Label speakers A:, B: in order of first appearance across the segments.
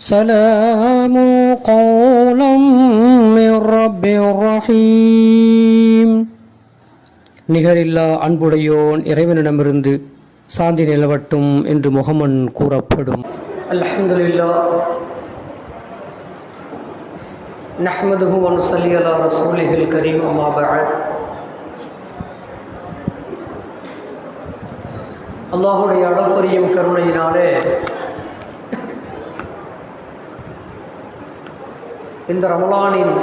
A: سلام قولا من رب رحيم நிகரில்லா அன்புடையோன் இறைவனிடமிருந்து சாந்தி நிலவட்டும் என்று முகமன் கூறப்படும் அல்ஹம்துலில்லா நஹ்மதுஹு வ நுஸல்லி அலா ரசூலிஹில் கரீம் அம்மா பஅத் அல்லாஹுடைய அளப்பரியும் கருணையினாலே இந்த ரமலானின்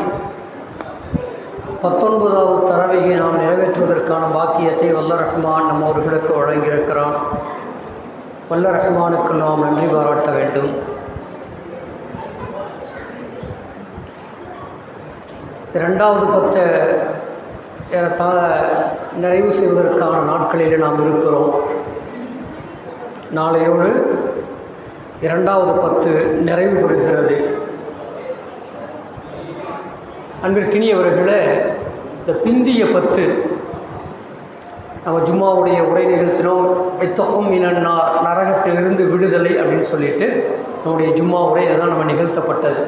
A: பத்தொன்பதாவது தரவையை நாம் நிறைவேற்றுவதற்கான பாக்கியத்தை வல்ல ரஹ்மான் நம்மவர்களுக்கு வழங்கியிருக்கிறான். வல்ல ரஹ்மானுக்கு நாம் நன்றி பாராட்ட வேண்டும். இரண்டாவது பத்தை ஏறத்தாழ நிறைவு செய்வதற்கான நாட்களில் நாம் இருக்கிறோம். நாளையோடு இரண்டாவது பத்து நிறைவு பெறுகிறது. அன்பிற்கினியவர்களே இந்த பிந்திய பத்து நம்ம ஜும்மாவுடைய உரை நிகழ்த்தினோம். வைத்தகம் இனன்னார் நரகத்திலிருந்து விடுதலை அப்படின்னு சொல்லிட்டு நம்முடைய ஜும்மா உரை அதுதான் நம்ம நிகழ்த்தப்பட்டது.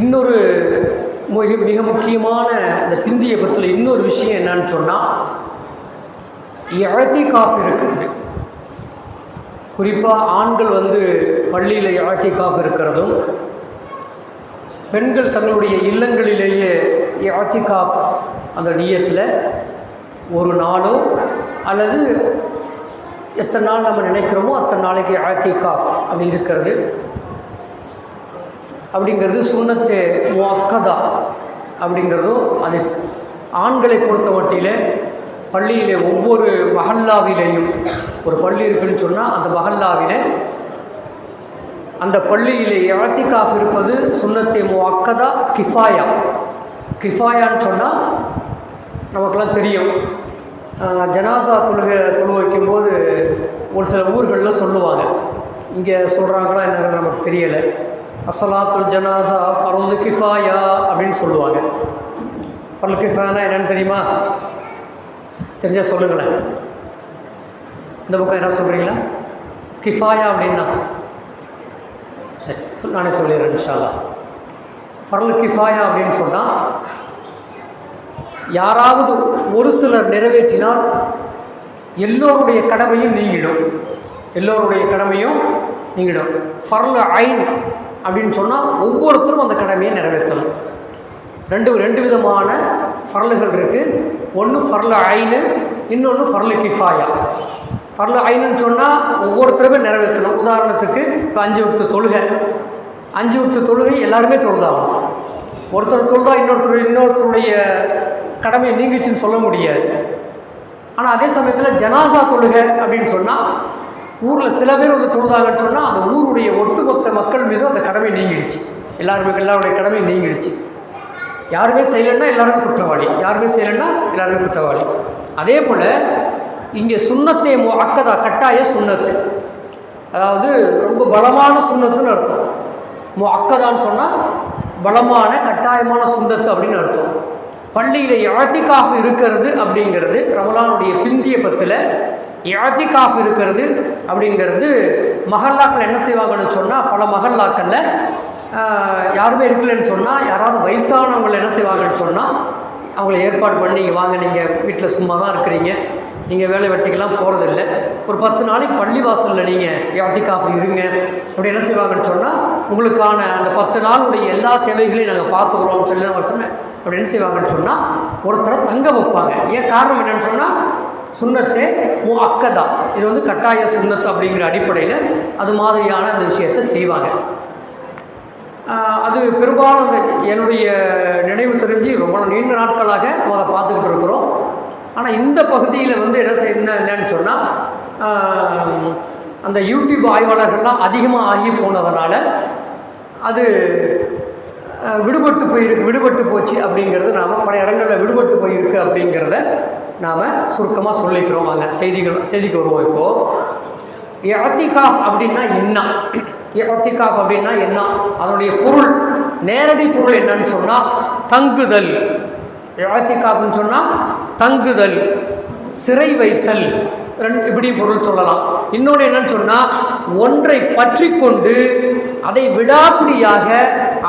A: இன்னொரு மிக மிக முக்கியமான இந்த பிந்திய பத்தில் இன்னொரு விஷயம் என்னன்னு சொன்னால் இழத்தி காஃப் இருக்குது குறிப்பாக ஆண்கள் வந்து பள்ளியில் இழத்தி காஃப் இருக்கிறதும் பெண்கள் தங்களுடைய இல்லங்களிலேயே ஆத்திகாஃப் அந்த நியத்தில் ஒரு நாளோ அல்லது எத்தனை நாள் நம்ம நினைக்கிறோமோ அத்தனை நாளைக்கு ஆத்திகாஃப் அப்படி இருக்கிறது. அப்படிங்கிறது சுண்ணத்து முக்கதா அப்படிங்கிறதும் அது ஆண்களை பொறுத்த மட்டில் பள்ளியிலே ஒவ்வொரு மஹல்லாவிலேயும் ஒரு பள்ளி இருக்குன்னு சொன்னால் அந்த மஹல்லாவிலே அந்த பள்ளியிலே இழத்திக்காஃப் இருப்பது சுண்ணத்தை முக்கதா கிஃபாயா. கிஃபாயான்னு சொன்னால் நமக்கெல்லாம் தெரியும். ஜனாசா தொழுகை தொழு வைக்கும்போது ஒரு சில ஊர்களில் சொல்லுவாங்க. இங்கே சொல்கிறாங்களா என்னங்கிறது நமக்கு தெரியலை. அசலாத்துல் ஜனாசா ஃபருல் கிஃபாயா அப்படின்னு சொல்லுவாங்க. ஃபருல் கிஃபானா என்னென்னு தெரியுமா? தெரிஞ்சால் சொல்லுங்களேன். இந்த பக்கம் என்ன சொல்கிறீங்களா கிஃபாயா அப்படின்னா. சரி நானே சொல்லிடுறேன் இன்ஷால்லா ஃபரல் கிஃபாயா அப்படின்னு சொன்னால் யாராவது ஒரு சிலர் நிறைவேற்றினால் எல்லோருடைய கடமையும் நீங்கிடும். எல்லோருடைய கடமையும் நீங்கிடும். ஃபர்ல் ஐன் அப்படின்னு சொன்னால் ஒவ்வொருத்தரும் அந்த கடமையை நிறைவேற்றணும் ரெண்டு ரெண்டு விதமான ஃபரல்கள் இருக்குது ஒன்று ஃபர்ல ஐனு இன்னொன்று ஃபர்லு கிஃபாயா. பரல ஐனுன்னு சொன்னால் ஒவ்வொருத்தருமே நிறைவேற்றணும். உதாரணத்துக்கு இப்போ அஞ்சு வக்து தொழுகை. அஞ்சு வக்து தொழுகை எல்லாருமே தொழுதாகணும். ஒருத்தர் தொழுதா இன்னொருத்தர் இன்னொருத்தருடைய கடமையை நீங்கிச்சுன்னு சொல்ல முடியாது. ஆனால் அதே சமயத்தில் ஜனாசா தொழுகை அப்படின்னு சொன்னால் ஊரில் சில பேர் வந்து தொழுதாங்கன்னு சொன்னால் அந்த ஊருடைய ஒட்டுமொத்த மக்கள் மீதும் அந்த கடமை நீங்கிடுச்சு. எல்லாருமே எல்லாருடைய கடமை நீங்கிடுச்சு. யாருமே செய்யலைன்னா எல்லாருமே குற்றவாளி. யாருமே செய்யலைன்னா எல்லாருமே குற்றவாளி. அதே போல் இங்கே சுண்ணத்தை அக்கதா கட்டாய சுண்ணத்து. அதாவது ரொம்ப பலமான சுண்ணத்துன்னு அர்த்தம். மோ அக்கதான்னு சொன்னால் பலமான கட்டாயமான சுண்ணத்து அப்படின்னு அர்த்தம். பள்ளியில் இழத்திகாஃப் இருக்கிறது அப்படிங்கிறது ரமலானுடைய பிந்திய பத்தில் இழத்திகாஃப் இருக்கிறது அப்படிங்கிறது மகல்லாக்கள் என்ன செய்வாங்கன்னு சொன்னால் பல மகல்லாக்களில் யாருமே இருக்கலன்னு சொன்னால் யாராவது வயசானவங்களை என்ன செய்வாங்கன்னு சொன்னால் அவங்கள ஏற்பாடு பண்ணி நீங்கள் வாங்க நீங்கள் வீட்டில் சும்மா தான் இருக்கிறீங்க. நீங்கள் வேலை வெட்டிக்கெல்லாம் போகிறதில்ல ஒரு பத்து நாளைக்கு பள்ளி வாசலில் நீங்கள் யாத்திகாஃப் இருங்க. அப்படி என்ன செய்வாங்கன்னு சொன்னால் உங்களுக்கான அந்த பத்து நாளுடைய எல்லா தேவைகளையும் நாங்கள் பார்த்துக்குறோம்னு சொல்லி தான் சொன்னேன் அப்படி என்ன செய்வாங்கன்னு சொன்னால் ஒருத்தரை தங்க வைப்பாங்க. ஏன் காரணம் என்னென்னு சொன்னால் சுண்ணத்தே மு அக்கதா இது வந்து கட்டாய சுண்ணத்து அப்படிங்கிற அடிப்படையில் அது மாதிரியான அந்த விஷயத்தை செய்வாங்க. அது பெரும்பாலும் என்னுடைய நினைவு தெரிஞ்சு ரொம்ப நீண்ட நாட்களாக நம்ம அதை பார்த்துக்கிட்டு இருக்கிறோம். ஆனால் இந்த பகுதியில் வந்து என்ன செய்ய என்னன்னு சொன்னால் அந்த யூடியூப் ஆய்வாளர்கள்லாம் அதிகமாக ஆகி போனதுனால அது விடுபட்டு போயிருக்கு விடுபட்டு போச்சு அப்படிங்கிறது நாம் பல இடங்களில் விடுபட்டு போயிருக்கு அப்படிங்கிறத நாம் சுருக்கமாக சொல்லிக்கிறோம். அங்கே செய்திகள் செய்திக்கு வருவோம் இப்போது எழத்திகாஃப் அப்படின்னா என்ன? எழத்திகாஃப் அப்படின்னா என்ன? அதனுடைய பொருள் நேரடி பொருள் என்னன்னு சொன்னால் தங்குதல். இழத்திக்காப்புன்னு சொன்னால் தங்குதல் சிறை வைத்தல். ரெண்டு இப்படி பொருள் சொல்லலாம். இன்னொன்று என்னன்னு சொன்னால் ஒன்றை பற்றி கொண்டு அதை விடாப்பிடியாக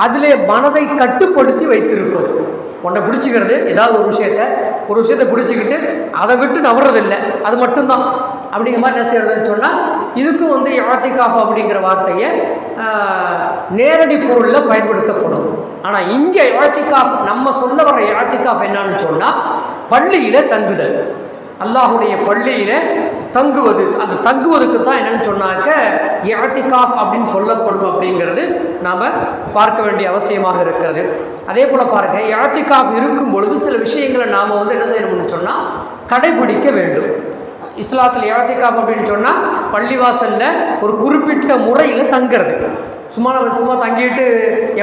A: அதிலே மனதை கட்டுப்படுத்தி வைத்திருப்பது ஒன்றை பிடிச்சிக்கிறது ஏதாவது ஒரு விஷயத்த ஒரு விஷயத்தை பிடிச்சிக்கிட்டு அதை விட்டு நவறதில்லை. அது மட்டும்தான். அப்படிங்கிற மாதிரி என்ன செய்யறதுன்னு சொன்னால் இதுக்கும் வந்து யாத்திகாஃப் அப்படிங்கிற வார்த்தையை நேரடி பொருளில் பயன்படுத்தப்படும். ஆனால் இங்கே யாத்திகாஃப் நம்ம சொல்ல வர யாத்திகாஃப் என்னன்னு சொன்னால் பள்ளியில் தங்குதல். அல்லாஹுடைய பள்ளியில் தங்குவது அந்த தங்குவதுக்கு தான் என்னன்னு சொன்னாக்க யாத்திகாஃப் அப்படின்னு சொல்லப்படும் அப்படிங்கிறது நாம் பார்க்க வேண்டிய அவசியமாக இருக்கிறது. அதே போல் பாருங்க யாத்திகாஃப் இருக்கும் பொழுது சில விஷயங்களை நாம் வந்து என்ன செய்யணும்னு சொன்னால் கடைபிடிக்க வேண்டும். இஸ்லாத்தில் இஅத்திகாஃப் அப்படின்னு சொன்னால் பள்ளிவாசலில் ஒரு குறிப்பிட்ட முறையில் தங்குறது. சும்மா நம்ம சும்மா தங்கிட்டு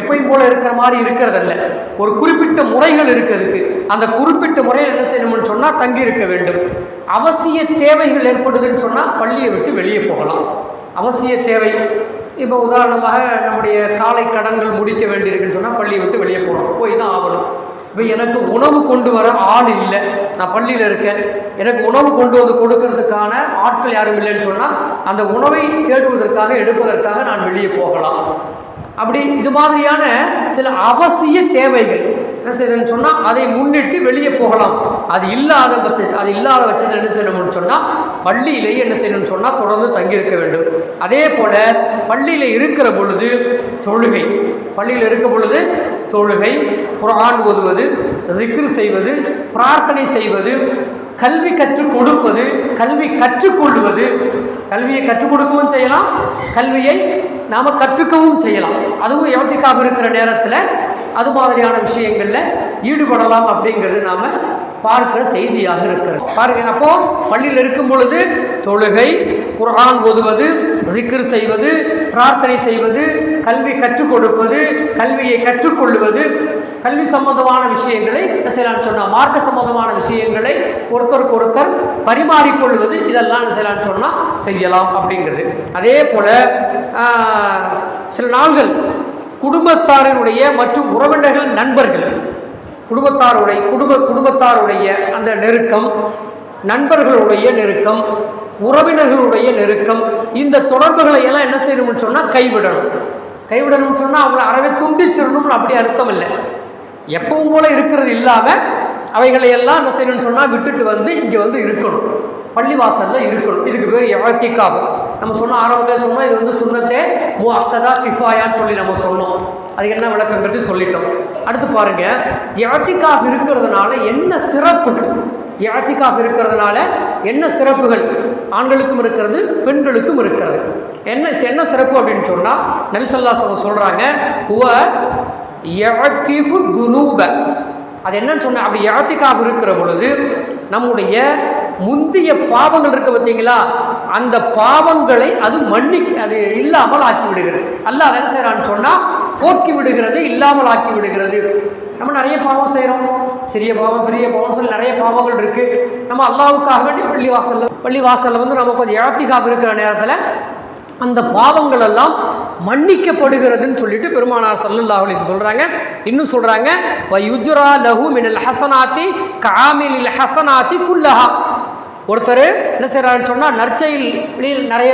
A: எப்பயும் போல் இருக்கிற மாதிரி இருக்கிறதில்ல. ஒரு குறிப்பிட்ட முறைகள் இருக்கிறதுக்கு. அந்த குறிப்பிட்ட முறையில் என்ன செய்யணும்னு சொன்னால் தங்கி இருக்க வேண்டும். அவசிய தேவைகள் ஏற்படுதுன்னு சொன்னால் பள்ளியை விட்டு வெளியே போகலாம். அவசிய தேவை. இப்போ உதாரணமாக நம்முடைய காலை கடன்கள் முடிக்க வேண்டியிருக்குன்னு சொன்னால் பள்ளியை விட்டு வெளியே போகணும் போய் தான் ஆகணும். இப்போ எனக்கு உணவு கொண்டு வர ஆள் இல்லை. நான் பள்ளியில் இருக்கேன். எனக்கு உணவு கொண்டு வந்து கொடுக்கறதுக்கான ஆட்கள் யாரும் இல்லைன்னு சொன்னால் அந்த உணவை தேடுவதற்காக எடுப்பதற்காக நான் வெளியே போகலாம். அப்படி இது மாதிரியான சில அவசிய தேவைகள். என்ன செய்யணும்னு சொன்னால் அதை முன்னிட்டு வெளியே போகலாம். அது இல்லாத பட்ச அது இல்லாத பட்சத்தில் என்ன செய்யணும்னு சொன்னால் பள்ளியிலேயே என்ன செய்யணும்னு சொன்னால் தொடர்ந்து தங்கியிருக்க வேண்டும். அதே போல் பள்ளியில் இருக்கிற பொழுது தொழுகை. பள்ளியில் இருக்க பொழுது தொழுகை குரான் ஓதுவது ரிக்ரு செய்வது பிரார்த்தனை செய்வது கல்வி கற்றுக் கொடுப்பது கல்வி கற்றுக்கொள்வது கல்வியை கற்றுக் கொடுக்கவும் செய்யலாம் கல்வியை நாம் கற்றுக்கவும் செய்யலாம். அதுவும் எவத்திக்காக இருக்கிற நேரத்தில் அது மாதிரியான விஷயங்களில் ஈடுபடலாம் அப்படிங்கிறது நாம் பார்க்கிற செய்தியாக இருக்கிறது. பாருங்க அப்போ பள்ளியில் இருக்கும் பொழுது தொழுகை குரான் ஓதுவது ரிக்ர் செய்வது பிரார்த்தனை செய்வது கல்வி கற்றுக் கொடுப்பது கல்வியை கற்றுக்கொள்வது கல்வி சம்பந்தமான விஷயங்களை என்ன செய்யலாம்னு சொன்னால் மார்க்க சம்பந்தமான விஷயங்களை ஒருத்தருக்கு ஒருத்தர் பரிமாறிக்கொள்வது இதெல்லாம் என்ன செய்யலாம்னு சொன்னால் செய்யலாம் அப்படிங்கிறது. அதே போல் சில நாள்கள் குடும்பத்தாரினுடைய மற்றும் உறவினர்கள் நண்பர்கள் குடும்பத்தாருடைய குடும்ப குடும்பத்தாருடைய அந்த நெருக்கம் நண்பர்களுடைய நெருக்கம் உறவினர்களுடைய நெருக்கம் இந்த தொடர்புகளை எல்லாம் என்ன செய்யணும்னு சொன்னால் கைவிடணும். கைவிடணும்னு சொன்னால் அவங்களை அறவே துண்டிச்சிடணும்னு அப்படி அர்த்தம் இல்லை. எப்பவும் போல இருக்கிறது இல்லாமல் அவைகளை எல்லாம் என்ன செய்யணும்னு சொன்னால் விட்டுட்டு வந்து இங்கே வந்து இருக்கணும். பள்ளிவாசலில் இருக்கணும். இதுக்கு பேர் எவத்திக்காகும் நம்ம சொன்ன ஆரம்பத்தில் சொன்னோம் இது வந்து சுண்ணத்தே மு அக்கதா கிஃபாயான்னு சொல்லி நம்ம சொன்னோம். அதுக்கு என்ன விளக்கங்கிறது சொல்லிட்டோம். அடுத்து பாருங்க யாத்திகாஃப் இருக்கிறதுனால என்ன சிறப்புகள்? யாத்திகாஃப் இருக்கிறதுனால என்ன சிறப்புகள்? ஆண்களுக்கும் இருக்கிறது பெண்களுக்கும் இருக்கிறது. என்ன என்ன சிறப்பு அப்படின்னு சொன்னால் நபிசல்லா சொல்ல சொல்கிறாங்க உவ யஅகிஃபு துனூப. அது என்னன்னு சொன்ன அப்படி யாத்திகாஃப் இருக்கிற பொழுது நம்முடைய முந்திய பாவங்கள் இருக்க பார்த்தீங்களா? அந்த பாவங்களை அது மன்னி அது இல்லாமல் ஆக்கி விடுகிறது அல்லாஹ் அதை என்ன செய்கிறான்னு சொன்னால் போக்கி விடுகிறது இல்லாமல் ஆக்கி விடுகிறது. நம்ம நிறைய பாவம் செய்கிறோம் சிறிய பாவம் பெரிய பாவம் சொல்லி நிறைய பாவங்கள் இருக்குது நம்ம அல்லாவுக்காக வேண்டி பள்ளி வாசலில் பள்ளி வாசலில் வந்து நமக்கு கொஞ்சம் யாத்திகாஃப் இருக்கிற நேரத்தில் அந்த பாவங்கள் எல்லாம் மன்னிக்கப்படுகிறதுன்னு சொல்லிட்டு பெருமானார் சல்லுல்லா அலைஹி சொல்கிறாங்க இன்னும் சொல்கிறாங்க வ யுஜ்ரா லஹு மினல் ஹசனாத்தி காமிலில் ஹசனாத்தி குல்லஹா. ஒருத்தர் என்ன செய்கிறாருன்னு சொன்னால் நற்செயல் வெளியில் நிறைய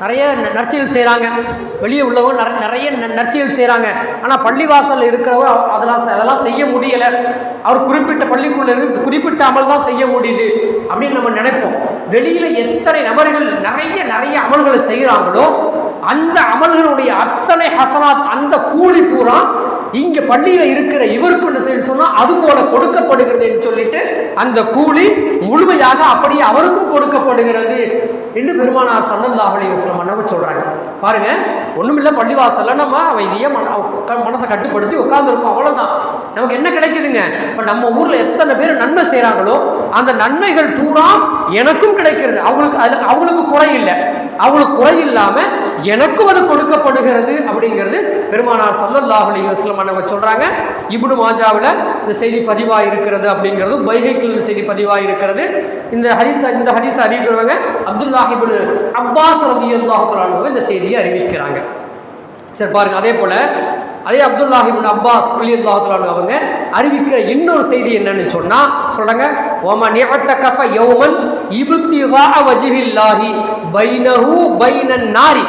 A: நிறைய ந- நற்செயல் செய்கிறாங்க வெளியே உள்ளவங்க நிறைய ந- நற்செயல் செய்கிறாங்க ஆனால் பள்ளிவாசலில் இருக்கிறவர் அதெல்லாம் அதெல்லாம் செய்ய முடியலை. அவர் குறிப்பிட்ட பள்ளிக்குள்ளே இருந்து குறிப்பிட்ட அமல் தான் செய்ய முடியுது அப்படின்னு நம்ம நினைப்போம். வெளியில் எத்தனை நபர்கள் நிறைய நிறைய அமல்களை செய்கிறாங்களோ அந்த அமல்களுடைய அத்தனை ஹசனாத் அந்த கூலி பூரா இங்கே பள்ளியில் இருக்கிற இவருக்கு என்ன செய்யணும் சொன்னால் அது போல கொடுக்கப்படுகிறதுன்னு சொல்லிட்டு அந்த கூலி முழுமையாக அப்படியே அவருக்கும் கொடுக்கப்படுகிறது என்று பெருமானார் சல்லல்லாஹு அலைஹி வஸல்லம் அண்ணன் சொல்கிறாங்க பாருங்க ஒன்றுமில்லை பள்ளிவாசல்ல நம்ம அமைதியாக மன மனசை கட்டுப்படுத்தி உட்காந்துருக்கோம் அவ்வளோதான் நமக்கு என்ன கிடைக்குதுங்க? இப்போ நம்ம ஊரில் எத்தனை பேர் நன்மை செய்கிறாங்களோ அந்த நன்மைகள் பூரா எனக்கும் கிடைக்கிறது. அவங்களுக்கு அது அவங்களுக்கு குறை இல்லை. அவங்களுக்கு குறை இல்லாமல் எனக்கும் அது கொடுக்கப்படுகிறது அப்படிங்கிறது பெருமானார் சல்லல்லாஹு அலி வஸ்லம் அவங்க சொல்கிறாங்க இப்னு மாஜாவில் இந்த செய்தி பதிவாக இருக்கிறது அப்படிங்கிறது பைஹைக்கில் இந்த செய்தி பதிவாக இருக்கிறது. இந்த ஹரிஸ் இந்த ஹரிஸ் அறிவிக்கிறவங்க அப்துல்லாஹிபுல் அப்பாஸ் ரதி தஆலா இந்த செய்தியை அறிவிக்கிறாங்க. சரி பாருங்க அதே போல் அதே அப்துல்லாஹிபின் அப்பாஸ் அலி அல்லாஹுலானு அவங்க அறிவிக்கிற இன்னொரு செய்தி என்னன்னு சொன்னா சொல்றாங்க ஓம நியத்தகஃப யௌமன் இபுத்திவா வஜிஹில்லாஹி பைனஹு பைனன் நாரி.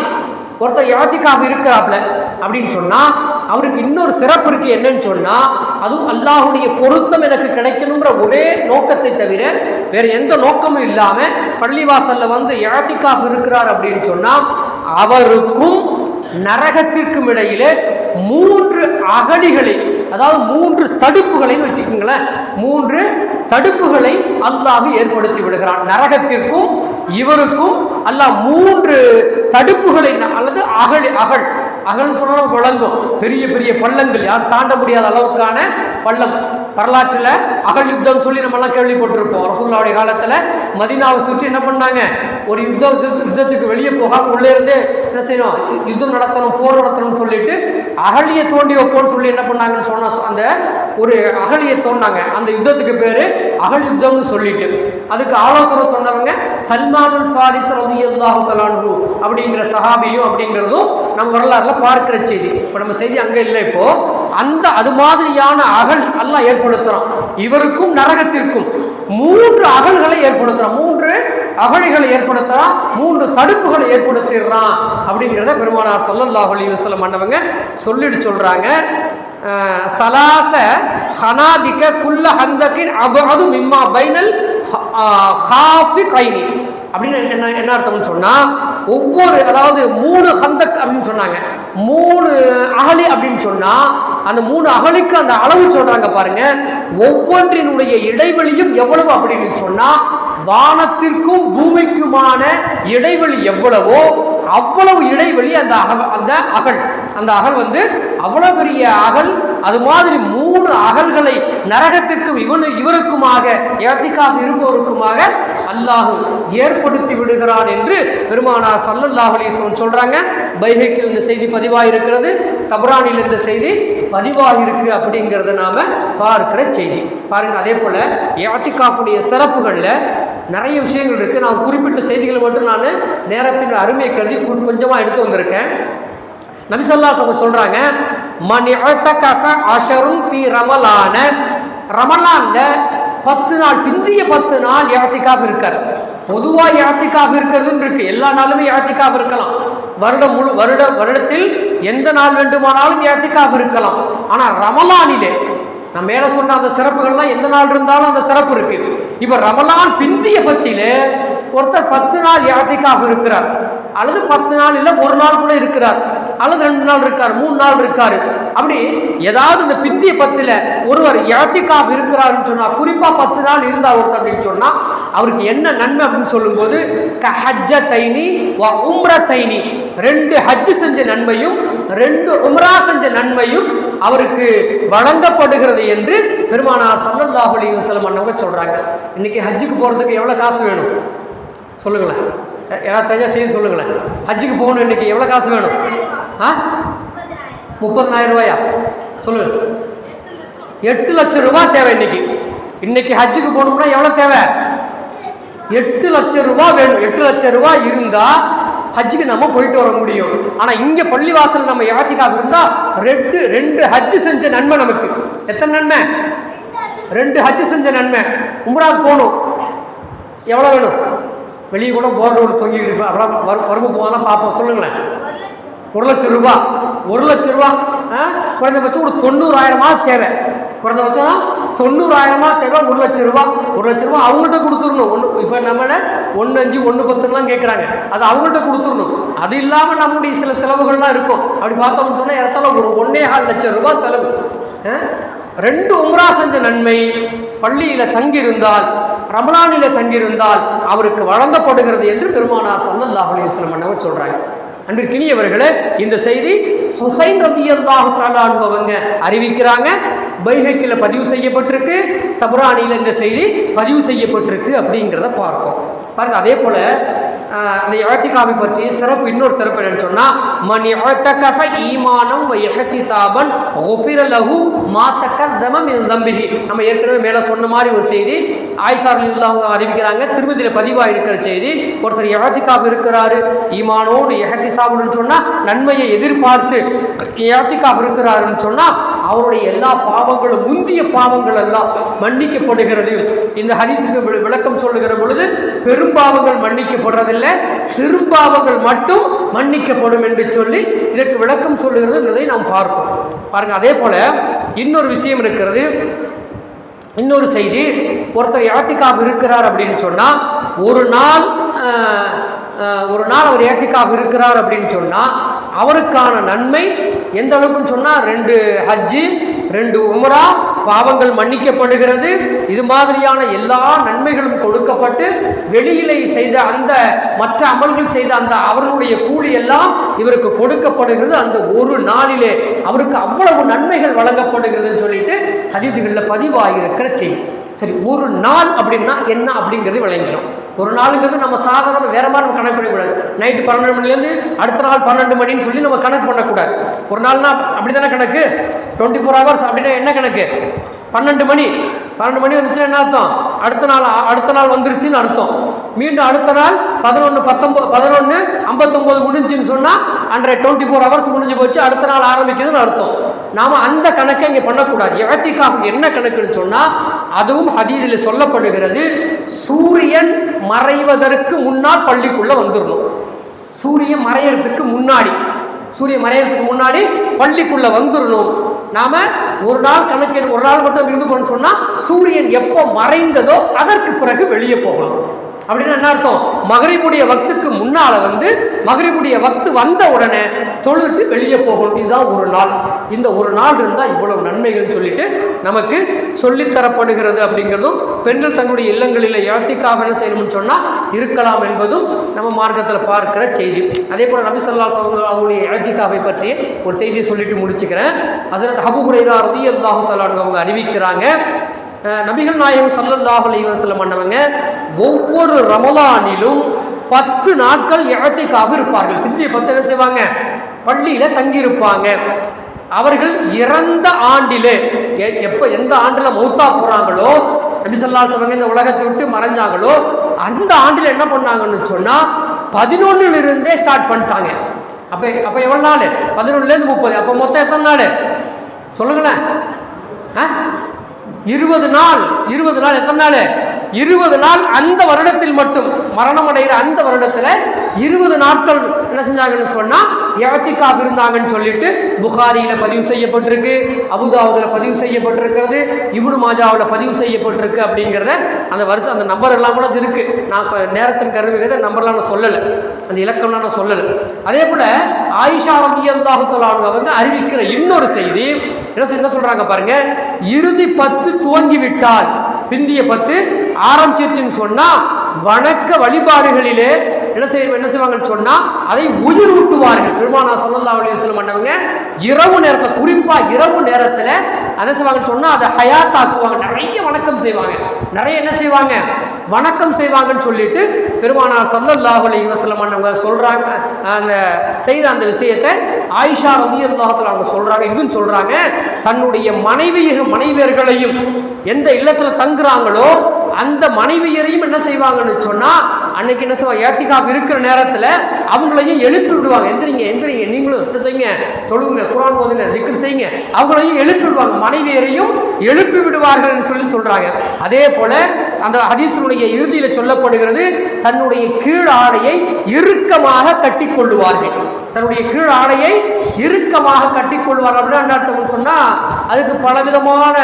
A: ஒருத்தர் யாத்திக்காக இருக்கிறாப்ல அப்படின்னு சொன்னால் அவருக்கு இன்னொரு சிறப்பு இருக்குது என்னன்னு சொன்னால் அதுவும் அல்லாஹுடைய பொருத்தம் எனக்கு கிடைக்கணுங்கிற ஒரே நோக்கத்தை தவிர வேறு எந்த நோக்கமும் இல்லாமல் பள்ளிவாசலில் வந்து யாத்திக்காக இருக்கிறார் அப்படின்னு சொன்னால் அவருக்கும் நரகத்திற்கும் இடையிலே மூன்று அகழிகளை அதாவது மூன்று தடுப்புகளைன்னு வச்சுக்கோங்களேன். மூன்று தடுப்புகளை அல்லாஹ் ஏற்படுத்தி விடுகிறான். நரகத்திற்கும் இவருக்கும் அல்லாஹ் மூன்று தடுப்புகளை அல்லது அகழ் அகழ். அகழ்னு சொன்னாலும் விளங்கும். பெரிய பெரிய பள்ளங்கள். யார் தாண்ட முடியாத அளவுக்கான பள்ளம். வரலாற்றில் அகல் யுத்தம் சொல்லி நம்மெல்லாம் கேள்விப்பட்டிருப்போம். ரசூல்லாவுடைய காலத்தில் மதீனாவை சுற்றி என்ன பண்ணாங்க? ஒரு யுத்த யுத்தத்துக்கு வெளியே போகாமல் உள்ளே இருந்து என்ன செய்யணும்? யுத்தம் நடத்தணும் போர் நடத்தணும்னு சொல்லிட்டு அகழியை தோண்டி வைப்போம்னு சொல்லி என்ன பண்ணாங்கன்னு சொன்னா அந்த ஒரு அகழியை தோண்டாங்க. அந்த யுத்தத்துக்கு பேர் அகல் யுத்தம்னு சொல்லிட்டு. அதுக்கு ஆலோசனை சொன்னவங்க சல்மானுல் ஃபாரிஸ் ரலியல்லாஹு தலான்ஹு அப்படிங்கிற சஹாபியும் அப்படிங்கிறதும் நம்ம வரலாறுல பார்க்கிற செய்தி. இப்போ நம்ம செய்தி அங்கே இல்லை இப்போது அந்த அது மாதிரியான அகல் எல்லாம் ஏற்படுத்துகிறான் இவருக்கும் நரகத்திற்கும் மூன்று அகல்களை ஏற்படுத்துகிறான் மூன்று அகழிகளை ஏற்படுத்துகிறான் மூன்று தடுப்புகளை ஏற்படுத்திடுறான் அப்படிங்கிறத பெருமானார் ஸல்லல்லாஹு அலி வசலம் மன்னவங்க சொல்லிட்டு சொல்கிறாங்க சலாச ஹனாதிக்க குல்ல ஹந்தக்கின் அபது மிம்மா பைனல் ஹாஃபி கைனி அப்படின்னு என்ன என்ன அர்த்தம்னு சொன்னால் ஒவ்வொரு அதாவது மூணு ஹந்தக் அப்படின்னு சொன்னாங்க. மூணு அகழி அப்படின்னு சொன்னால் அந்த மூணு அகலிக்கு அந்த அளவு சொல்கிறாங்க பாருங்க. ஒவ்வொன்றினுடைய இடைவெளியும் எவ்வளவு அப்படின்னு சொன்னால் வானத்திற்கும் பூமிக்குமான இடைவெளி எவ்வளவோ அவ்வளவு இடைவெளி அந்த அகல் அந்த அகல் அந்த அகல் வந்து அவ்வளவு பெரிய அகல் அது மாதிரி மூணு அகல்களை நரகத்திற்கும் இவனு இவருக்குமாக ஏத்திக்காக இருப்பவருக்குமாக அல்லாஹு ஏற்படுத்தி விடுகிறான் என்று பெருமானார் சல்லல்லாஹு அலைஹி சொல்றாங்க. பைஹைக்கில் இந்த செய்தி பதிவாக இருக்கிறது தபரானில் இந்த செய்தி பதிவாக இருக்கு அப்படிங்கிறத நாம பார்க்கிற செய்தி. பாருங்க அதே போல ஏத்திகாஃபுடைய சிறப்புகளில் நிறைய விஷயங்கள் இருக்குது நான் குறிப்பிட்ட செய்திகளை மட்டும் நான் நேரத்தின் அருமையை கருதி கொஞ்சமாக எடுத்து வந்திருக்கேன். நபிசல்லா சொல்ல சொல்கிறாங்க மன் அஷரும் ஃபி ரமலான. ரமலான்ல பத்து நாள் பிந்திய பத்து நாள் யாத்திகாஃப் இருக்கார் பொதுவாக யாத்திகாஃப் இருக்கிறதுன்னு இருக்கு. எல்லா நாளுமே யாத்திகாஃப் இருக்கலாம். வருடம் முழு வருட வருடத்தில் எந்த நாள் வேண்டுமானாலும் யாத்திகாஃப் இருக்கலாம். ஆனால் ரமலானிலே நான் மேலே சொன்ன அந்த சிறப்புகள்லாம் எந்த நாள் இருந்தாலும் அந்த சிறப்பு இருக்கு. இப்போ ரமலான் பிந்திய பத்தியிலே ஒருத்தர் பத்து நாள் யாத்திகாஃப் இருக்கிறார். அல்லது பத்து நாள் இல்லை ஒரு நாள் கூட இருக்கிறார். அல்லது ரெண்டு நாள் இருக்கார் மூணு நாள் இருக்காரு. அப்படி ஏதாவது இந்த பிந்திய பத்தில் ஒருவர் யாத்திகாஃப் இருக்கிறாருன்னு சொன்னால் குறிப்பாக பத்து நாள் இருந்தார் ஒருத்தர் அப்படின்னு சொன்னால் அவருக்கு என்ன நன்மை அப்படின்னு சொல்லும்போது க ஹஜ்ஜ தைனி வ உம்ர தைனி ரெண்டு ஹஜ்ஜு செஞ்ச நன்மையும் ரெண்டு உம்ரா செஞ்ச நன்மையும் அவருக்கு வழங்கப்படுகிறது என்று பெருமானார் சல்லல்லாஹு அலி வசலம் அண்ணவங்க சொல்கிறாங்க இன்றைக்கி ஹஜ்ஜுக்கு போகிறதுக்கு எவ்வளோ காசு வேணும்? சொல்லுங்களேன். யா- யாராவது தெரிஞ்சா சொல்லுங்களேன். ஹஜ்ஜுக்கு போகணும் இன்றைக்கி எவ்வளோ காசு வேணும்? ஆ? முப்பதனாயிரம் ரூபாயா? சொல்லுங்கள் எட்டு லட்சம் ரூபா தேவை இன்னைக்கு. இன்னைக்கு ஹஜ்ஜுக்கு போகணும்னா எவ்வளோ தேவை? எட்டு லட்சம் ரூபா வேணும். எட்டு லட்சம் ரூபா இருந்தால் ஹஜ்ஜுக்கு நம்ம போயிட்டு வர முடியும். ஆனால் இங்கே பள்ளிவாசல் நம்ம யாத்திக்காக இருந்தால் ரெண்டு ரெண்டு ஹஜ்ஜு செஞ்ச நன்மை நமக்கு. எத்தனை நன்மை? ரெண்டு ஹஜ்ஜு செஞ்ச நன்மை. உம்ராவுக்கு போகணும். எவ்வளோ வேணும்? வெளியே கூட போர்டு ஒன்று தொங்கிட்டு இருப்பேன். அப்புறம் வரும் வரும்போது போகலாம் பார்ப்போம். சொல்லுங்களேன். ஒரு லட்சம் ரூபா. ஒரு லட்சம் ரூபா ஆ? குறைந்தபட்சம் ஒரு தொண்ணூறாயிரமாக தேவை. குறைந்தபட்சம் தொண்ணூறாயிரமா தேவை ஒரு லட்சம் ரூபா ஒரு லட்சம் ரூபா அவங்கள்ட்ட கொடுத்துடணும். ஒன்று இப்போ நம்மள ஒன்று அஞ்சு ஒன்று பத்துலாம் கேட்குறாங்க அது அவங்கள்ட்ட கொடுத்துடணும். அது இல்லாமல் நம்முடைய சில செலவுகள்லாம் இருக்கும். அப்படி பார்த்தோம்னு சொன்னால் இடத்துல ஒரு ஒன்னே ஆறு லட்சம் ரூபா செலவு. ஆ? ரெண்டு உம்ரா செஞ்ச நன்மை பள்ளியில் தங்கியிருந்தால் ரமலானில் தங்கியிருந்தால் அவருக்கு வழங்கப்படுகிறது என்று பெருமானார் சல்லல்லாஹு அலிஸ்லம் வஸல்லம் அண்ணவர் அன்று அன்பிற்கினியவர்களே இந்த செய்தி ஹுசைன் ரத்தியல்லாஹு அவங்க அறிவிக்கிறாங்க. பைஹக்கில் பதிவு செய்யப்பட்டிருக்கு தபுராணியில் இந்த செய்தி பதிவு செய்யப்பட்டிருக்கு அப்படிங்கிறத பார்க்கும் பாருங்க அதே போல் அந்த இழத்திகாமி பற்றிய சிறப்பு இன்னொரு சிறப்பு என்னன்னு சொன்னால் மண் இழத்தகஃப ஈமானம் இழத்தி சாபன் ஒஃபிர லஹு மாத்தக்கதமம் இது நம்பிகை நம்ம ஏற்கனவே மேலே சொன்ன மாதிரி ஒரு செய்தி ஆயிஷார் இல்லாம அறிவிக்கிறாங்க திருமதியில் பதிவாக இருக்கிற செய்தி ஒருத்தர் இழத்திகாப் இருக்கிறாரு ஈமானோடு இஹ்திசாபுன்னு சொன்னால் நன்மையை எதிர்பார்த்து இழத்திகாப் இருக்கிறாருன்னு சொன்னால் அவருடைய எல்லா பாவங்களும் முந்திய பாவங்கள் எல்லாம் மன்னிக்கப்படுகிறது. இந்த ஹதீஸுக்கு விளக்கம் சொல்லுகிற பொழுது பெரும்பாவங்கள் மன்னிக்கப்படுறதில்லை சிறுபாவங்கள் மட்டும் மன்னிக்கப்படும் என்று சொல்லி இதற்கு விளக்கம் சொல்லுகிறது என்பதை நாம் பார்ப்போம். பாருங்க அதே போல இன்னொரு விஷயம் இருக்கிறது. இன்னொரு செய்தி ஒருத்தர் யாத்திக்காக இருக்கிறார் அப்படின்னு சொன்னால் ஒரு நாள் ஒரு நாள் அவர் ஏத்திகாப் இருக்கிறார் அப்படின்னு சொன்னால் அவருக்கான நன்மை எந்த அளவுக்குன்னு சொன்னால் ரெண்டு ஹஜ்ஜு ரெண்டு உமரா பாவங்கள் மன்னிக்கப்படுகிறது. இது மாதிரியான எல்லா நன்மைகளும் கொடுக்கப்பட்டு வெளியிலே செய்த அந்த மற்ற அமல்கள் செய்த அந்த அவர்களுடைய கூலி எல்லாம் இவருக்கு கொடுக்கப்படுகிறது. அந்த ஒரு நாளிலே அவருக்கு அவ்வளவு நன்மைகள் வழங்கப்படுகிறதுன்னு சொல்லிட்டு ஹதீதுகளில் பதிவாகியிருக்கிற செய்தி. சரி ஒரு நாள் அப்படின்னா என்ன அப்படிங்கிறது விளங்கிடும் ஒரு நாளுங்கிறது நம்ம சாதாரண வேற மாதிரி நம்ம கணக்கு பண்ணக்கூடாது நைட்டு பன்னெண்டு மணிலேருந்து அடுத்த நாள் பன்னெண்டு மணின்னு சொல்லி நம்ம கணக்கு பண்ணக்கூடாது. ஒரு நாள்னா அப்படி தானே கணக்கு? டுவெண்ட்டி ஃபோர் ஹவர்ஸ் அப்படின்னா என்ன கணக்கு? பன்னெண்டு மணி. பன்னெண்டு மணி வந்துச்சுன்னா என்ன அர்த்தம்? அடுத்த நாள் அடுத்த நாள் வந்துருச்சுன்னு அர்த்தம். மீண்டும் அடுத்த நாள் பதினொன்று பத்தொம்பது பதினொன்று ஐம்பத்தொம்போது முடிஞ்சுன்னு சொன்னால் அன்றைய டுவெண்ட்டி ஃபோர் ஹவர்ஸ் முடிஞ்சு போச்சு. அடுத்த நாள் ஆரம்பிக்குதுன்னு அர்த்தம். நாம் அந்த கணக்கை இங்கே பண்ணக்கூடாது. இழத்திக்காக என்ன கணக்குன்னு சொன்னால் அதுவும் ஹதீதில் சொல்லப்படுகிறது சூரியன் மறைவதற்கு முன்னால் பள்ளிக்குள்ளே வந்துடணும் சூரியன் மறையறதுக்கு முன்னாடி சூரியன் மறையறதுக்கு முன்னாடி பள்ளிக்குள்ளே வந்துடணும் நாம் ஒரு நாள் கணக்கு ஒரு நாள் மட்டும் இருந்து போகணும்னு சொன்னால் சூரியன் எப்போ மறைந்ததோ அதற்கு பிறகு வெளியே போகணும். அப்படின்னு என்ன அர்த்தம்? மகரிபுடைய வக்துக்கு முன்னால் வந்து மகரிபுடைய வக்து வந்த உடனே தொழுதுட்டு வெளியே போகணும். இதுதான் ஒரு நாள். இந்த ஒரு நாள் இருந்தால் இவ்வளவு நன்மைகள்னு சொல்லிட்டு நமக்கு சொல்லித்தரப்படுகிறது அப்படிங்கிறதும் பெண்கள் தங்களுடைய இல்லங்களில் இழத்திக்காக என்ன செய்யணும்னு சொன்னால் இருக்கலாம் என்பதும் நம்ம மார்க்கத்தில் பார்க்கிற செய்தி. அதே போல் நபி சொல்லா அவங்களுடைய இழத்திக்காவை பற்றி ஒரு செய்தியை சொல்லிட்டு முடிச்சுக்கிறேன். அதில் ஹபு குரைரா ரதி அல்லாஹு தலான்னு அவங்க அறிவிக்கிறாங்க நபிகள் நாயகம் சல்லல்லாஹு அலைஹி பண்ணவங்க ஒவ்வொரு ரமலானிலும் பத்து நாட்கள் இழத்திக்காக இருப்பார்கள். இந்திய பத்து என்ன செய்வாங்க? பள்ளியில் தங்கியிருப்பாங்க. அவர்கள் இறந்த ஆண்டிலே எ- எந்த ஆண்டில் மௌத்தா போகிறாங்களோ நபி ஸல்லல்லாஹு இந்த உலகத்தை விட்டு மறைஞ்சாங்களோ அந்த ஆண்டில் என்ன பண்ணாங்கன்னு சொன்னால் பதினொன்னுல இருந்தே ஸ்டார்ட் பண்ணிட்டாங்க. அப்போ அப்போ எவ்வளோ நாள்? பதினொன்னுலேருந்து முப்பது. அப்போ மொத்தம் எத்தனை நாள்? சொல்லுங்களேன். ஆ? இருபது நாள் இருபது நாள் எத்தனை நாள்? இருபது நாள் அந்த வருடத்தில் மட்டும் மரணம் அடைகிற அந்த வருடத்தில் இருபது நாட்கள் என்ன செஞ்சாங்கன்னு சொன்னால் எவத்திக்காக இருந்தாங்கன்னு சொல்லிட்டு புகாரியில் பதிவு செய்யப்பட்டிருக்கு அபுதாவுதுல பதிவு செய்யப்பட்டிருக்கிறது இவனு மாஜாவில் பதிவு செய்யப்பட்டிருக்கு அப்படிங்கிறத அந்த வருஷம் அந்த நம்பர் எல்லாம் கூட இருக்கு. நான் நேரத்தின் கருவிகிறத நம்பர்லாம் நான் சொல்லலை. அந்த இலக்கம்லாம் நான் சொல்லலை. அதே போல் ஆயிஷா ரதி அல்லாஹு அறிவிக்கிற இன்னொரு செய்தி என்ன என்ன சொல்கிறாங்க பாருங்கள் இறுதி பத்து துவங்கி விட்டால் பிந்திய பத்து ஆரம்பிச்சிருச்சுன்னு சொன்னா வணக்க வழிபாடுகளிலே என்ன செய்ய என்ன செய்வாங்கன்னு சொன்னால் அதை உயிர் ஊட்டுவார்கள் பெருமானா சொல்லல்லா அலையம் பண்ணவங்க இரவு நேரத்தில் குறிப்பாக இரவு நேரத்தில் என்ன செய்வாங்கன்னு சொன்னால் அதை ஹயாத்தாக்குவாங்க. நிறைய வணக்கம் செய்வாங்க. நிறைய என்ன செய்வாங்க? வணக்கம் செய்வாங்கன்னு சொல்லிட்டு பெருமானார் சல்லல்லாஹு அலைஹி வஸல்லம் அவங்க சொல்றாங்க அந்த செய்த அந்த விஷயத்தை ஆயிஷா ரலியல்லாஹு அவங்க சொல்றாங்க இன்னும் சொல்றாங்க தன்னுடைய மனைவியர் மனைவியர்களையும் எந்த இல்லத்துல தங்குறாங்களோ அந்த மனைவியரையும் என்ன செய்வாங்கன்னு சொன்னா அன்னைக்கு என்ன செய்வாங்க ஏத்திகாப் இருக்கிற நேரத்தில் அவங்களையும் எழுப்பி விடுவாங்க. எந்திரிங்க எந்திரிங்க. நீங்களும் என்ன செய்யுங்க. தொழுவுங்க குரான் போதுங்க திக்கு செய்யுங்க. அவங்களையும் எழுப்பி விடுவாங்க. மனைவியரையும் எழுப்பி விடுவார்கள்னு சொல்லி சொல்கிறாங்க அதே போல் அந்த ஹதீசனுடைய இறுதியில் சொல்லப்படுகிறது தன்னுடைய கீழ் ஆடையை இறுக்கமாக கட்டிக்கொள்ளுவார்கள். தன்னுடைய கீழ் ஆடையை இறுக்கமாக கட்டிக்கொள்வார்கள் அப்படின்னு என்ன அர்த்தம்னு சொன்னா அதுக்கு பலவிதமான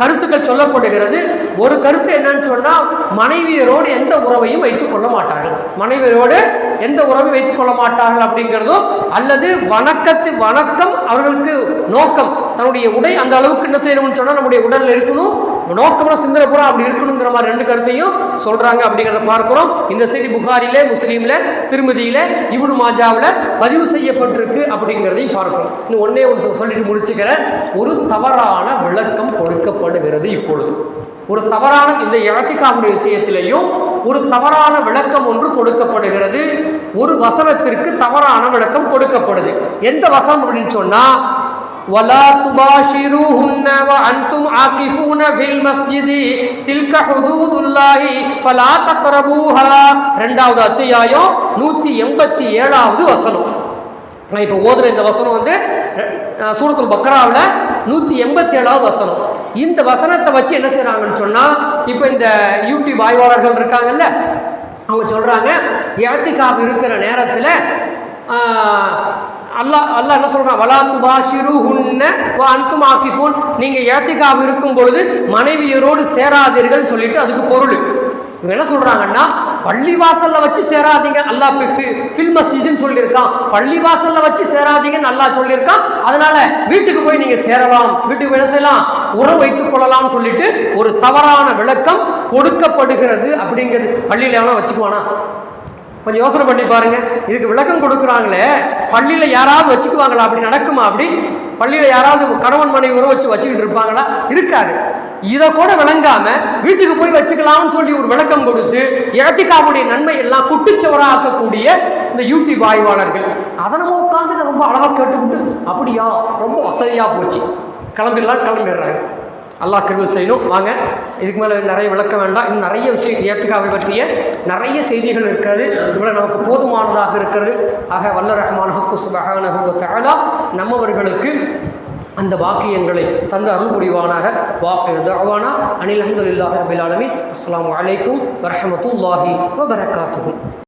A: கருத்துக்கள் சொல்லப்படுகிறது. ஒரு கருத்து என்னன்னு சொன்னால் மனைவியரோடு எந்த உறவையும் வைத்துக் கொள்ள மாட்டார்கள். மனைவியரோடு எந்த உறவையும் வைத்துக் கொள்ள மாட்டார்கள் அப்படிங்கிறதும் அல்லது வணக்கத்து வணக்கம் அவர்களுக்கு நோக்கம். தன்னுடைய உடை அந்த அளவுக்கு என்ன செய்யணும்னு சொன்னால் நம்முடைய உடல்ல இருக்கணும். நோக்கமான சிந்தனை பூரா அப்படி இருக்கணுங்கிற மாதிரி ரெண்டு கருத்தையும் சொல்கிறாங்க அப்படிங்கிறத பார்க்குறோம். இந்த செய்தி புகாரிலே முஸ்லீமில் திருமதியில் இவனு மாஜாவில் பதிவு செய்யப்பட்டிருக்கு அப்படிங்கிறதையும் பார்க்கிறோம். இன்னும் ஒன்னே ஒன்று சொல்லிட்டு முடிச்சுக்கிறேன். ஒரு தவறான விளக்கம் கொடுக்கப்படுகிறது இப்பொழுது. ஒரு தவறான இந்த இழத்திக்காவுடைய விஷயத்திலையும் ஒரு தவறான விளக்கம் ஒன்று கொடுக்கப்படுகிறது. ஒரு வசனத்திற்கு தவறான விளக்கம் கொடுக்கப்படுது. எந்த வசனம் அப்படின்னு சொன்னால் வலா تباشروهن வ عاكفون في ஃபில் மஸ்ஜிதி தில்க الله فلا تقربوها. ரெண்டாவது அத்தியாயம் நூற்றி எண்பத்தி ஏழாவது வசனம் நான் இப்போ ஓதுற இந்த வசனம் வந்து அஹ், சூரத்துல் பக்ராவில் நூற்றி எண்பத்தி ஏழாவது வசனம் இந்த வசனத்தை வச்சு என்ன செய்கிறாங்கன்னு சொன்னால் இப்போ இந்த யூடியூப் ஆய்வாளர்கள் இருக்காங்கல்ல அவங்க சொல்கிறாங்க இடத்துக்காக இருக்கிற நேரத்தில் அல்லாஹ் அல்லாஹ் என்ன சொல்கிறான் வலா துபாஷிரு ஹுன்ன அன்தும் ஆக்கிஃபூன். நீங்கள் ஏத்திக்காவு இருக்கும் பொழுது மனைவியரோடு சேராதீர்கள்னு சொல்லிட்டு அதுக்கு பொருள். இவங்க என்ன சொல்கிறாங்கன்னா பள்ளிவாசலில் வச்சு சேராதீங்க. அல்லா ஃபில் மஸ்ஜிதுன்னு சொல்லியிருக்கான். பள்ளிவாசலில் வச்சு சேராதீங்கன்னு நல்லா சொல்லியிருக்கான். அதனால வீட்டுக்கு போய் நீங்கள் சேரலாம். வீட்டுக்கு போய் என்ன செய்யலாம்? உறவு வைத்துக் கொள்ளலாம்னு சொல்லிட்டு ஒரு தவறான விளக்கம் கொடுக்கப்படுகிறது அப்படிங்கிறது பள்ளியில் எவனா வச்சுக்குவானா? கொஞ்சம் யோசனை பண்ணி பாருங்க. இதுக்கு விளக்கம் கொடுக்குறாங்களே பள்ளியில் யாராவது வச்சுக்குவாங்களா? அப்படி நடக்குமா? அப்படி பள்ளியில் யாராவது கணவன் மனைவி உறவு வச்சு வச்சுக்கிட்டு இருப்பாங்களா? இருக்காது. இதை கூட விளங்காம வீட்டுக்கு போய் வச்சுக்கலாம்னு சொல்லி ஒரு விளக்கம் கொடுத்து இழத்திக்காவுடைய நன்மை எல்லாம் குட்டுச்சவராக்கக்கூடிய இந்த யூடியூப் ஆய்வாளர்கள். அதை நம்ம உட்காந்து ரொம்ப அழகாக கேட்டுக்கிட்டு அப்படியா? ரொம்ப வசதியாக போச்சு. கிளம்பிடலாம் கிளம்பிடுறாங்க. அல்லாஹ் கிருபை செய்யணும். வாங்க இதுக்கு மேலே நிறைய விளக்க வேண்டாம். இன்னும் நிறைய விஷயம் ஏத்துக்காவை பற்றிய நிறைய செய்திகள் இருக்கிறது. இவ்வளோ நமக்கு போதுமானதாக இருக்கிறது. ஆக வல்ல ரஹ்மான் ஹக்கு சுபஹானஹு தகலா நம்மவர்களுக்கு அந்த வாக்கியங்களை தந்து அருள் புரிவானாக. வாக்கு தஅவானா அனில் அஹமதுல்லாஹி ரபில் ஆலமீன். அஸ்ஸலாமு அலைக்கும் வரஹ்மத்துல்லாஹி வபரகாத்துஹு.